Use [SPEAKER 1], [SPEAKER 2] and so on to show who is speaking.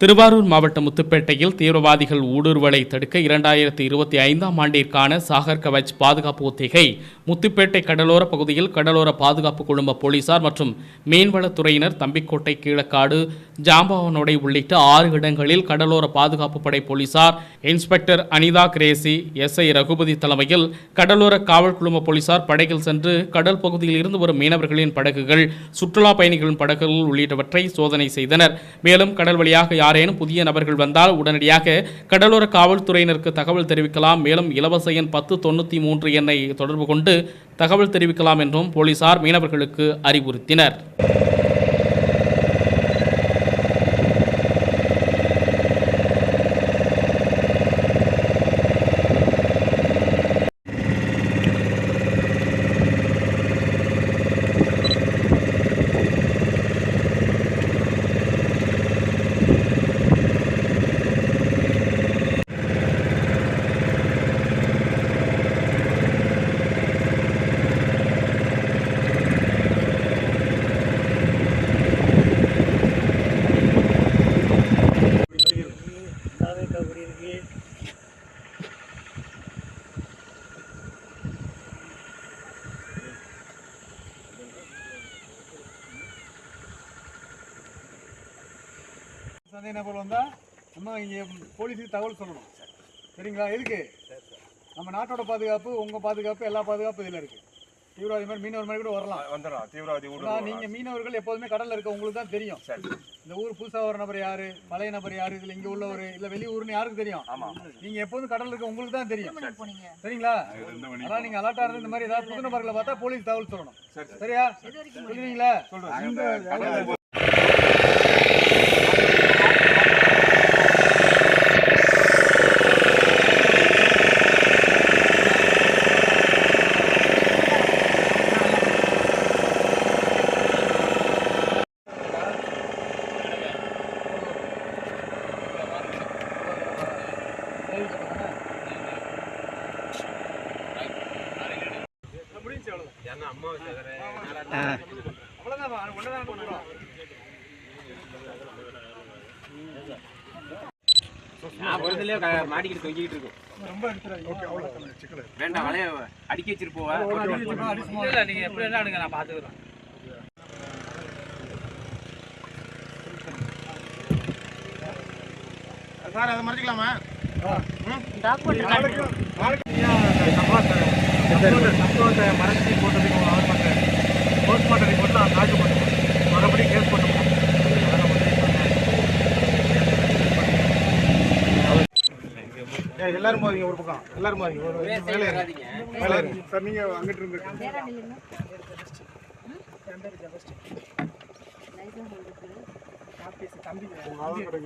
[SPEAKER 1] திருவாரூர் மாவட்டம் முத்துப்பேட்டையில் தீவிரவாதிகள் ஊடுருவலை தடுக்க இரண்டாயிரத்தி இருபத்தி ஐந்தாம் ஆண்டிற்கான சாகர் கவச் பாதுகாப்பு ஒத்திகை முத்துப்பேட்டை கடலோர பகுதியில் கடலோர பாதுகாப்பு குழும போலீசார் மற்றும் மீன்வளத்துறையினர் தம்பிக்கோட்டை கீழக்காடு ஜாம்பவனோடை உள்ளிட்ட ஆறு இடங்களில் கடலோர பாதுகாப்பு படை போலீசார் இன்ஸ்பெக்டர் அனிதா கிரேசி எஸ்ஐ ரகுபதி தலைமையில் கடலோர காவல் குழும போலீசார் படகில் சென்று கடல் பகுதியில் இருந்து வரும் மீனவர்களின் படகுகள் சுற்றுலா பயணிகளின் படகுகள் உள்ளிட்டவற்றை சோதனை செய்தனர். மேலும் கடல் வழியாக யாரேனும் புதிய நபர்கள் வந்தால் உடனடியாக கடலோர காவல்துறையினருக்கு தகவல் தெரிவிக்கலாம். மேலும் இலவச எண் பத்து தொண்ணூற்றி மூன்று எண்ணை தொடர்பு கொண்டு தகவல் தெரிவிக்கலாம் என்றும் போலீசார் மீனவர்களுக்கு அறிவுறுத்தினர்.
[SPEAKER 2] சந்தேக நபர் வந்தா நம்ம இங்கே போலீஸுக்கு தகவல் சொல்லணும். சரிங்களா? எதுக்கு? நம்ம நாட்டோட பாதுகாப்பு உங்க பாதுகாப்பு எல்லா பாதுகாப்பும் இதுல இருக்கு. தீவிரவாதி மாதிரி மீனவர் மாதிரி கூட வரலாம்.
[SPEAKER 3] வந்துடலாம். தீவிரவாதி
[SPEAKER 2] ஆனா
[SPEAKER 3] ஊடுருவலாம்.
[SPEAKER 2] நீங்க மீனவர்கள் எப்போதுமே கடல்ல இருக்க உங்களுக்கு தான் தெரியும்.
[SPEAKER 3] சரி.
[SPEAKER 2] இந்த ஊர் புதுசா வர நபர் யாரு? பழைய நபர் யாரு? இதுல இங்க உள்ளவர்? இல்ல வெளியூர்னு யாருக்கு தெரியும்?
[SPEAKER 3] ஆமா.
[SPEAKER 2] நீங்க எப்போதும் கடல்ல இருக்க உங்களுக்கு தான் தெரியும். சரிங்களா? அதனால நீங்க அலர்ட்டா இருந்து இந்த மாதிரி ஏதாவது புது நபர்களை பார்த்தா போலீஸ் தகவல் சொல்லணும்.
[SPEAKER 3] சரி
[SPEAKER 2] சரியா? சொல்லுவீங்களா
[SPEAKER 3] சொல்றேன்.
[SPEAKER 2] முடிஞ்சு அவ்வளவுதான்
[SPEAKER 4] மாட்டிக்கிட்டு தொங்கிக்கிட்டு இருக்கும்
[SPEAKER 2] ரொம்ப
[SPEAKER 4] வேண்டாம் வளைய அடிக்க
[SPEAKER 2] வச்சிருப்போம்
[SPEAKER 4] நீங்க எப்படி என்ன நான் பாத்துக்கிறேன்
[SPEAKER 3] சார் அதை மறைச்சிக்கலாமா?
[SPEAKER 2] சம்பவத்தை மறைச்சி போட்டதுக்கு அவர் போஸ்ட்மார்ட்டம் ரிப்போர்ட் தான் காட்டு பண்ணுவோம் மறுபடியும் கேஸ் பண்ணுவோம் எல்லாரும் போறீங்க ஒரு பக்கம் எல்லாரும் போறீங்க ஒரு மேலே மேலே சார் நீங்கள் அங்கிட்டு இருந்து தம்பி ஆதார்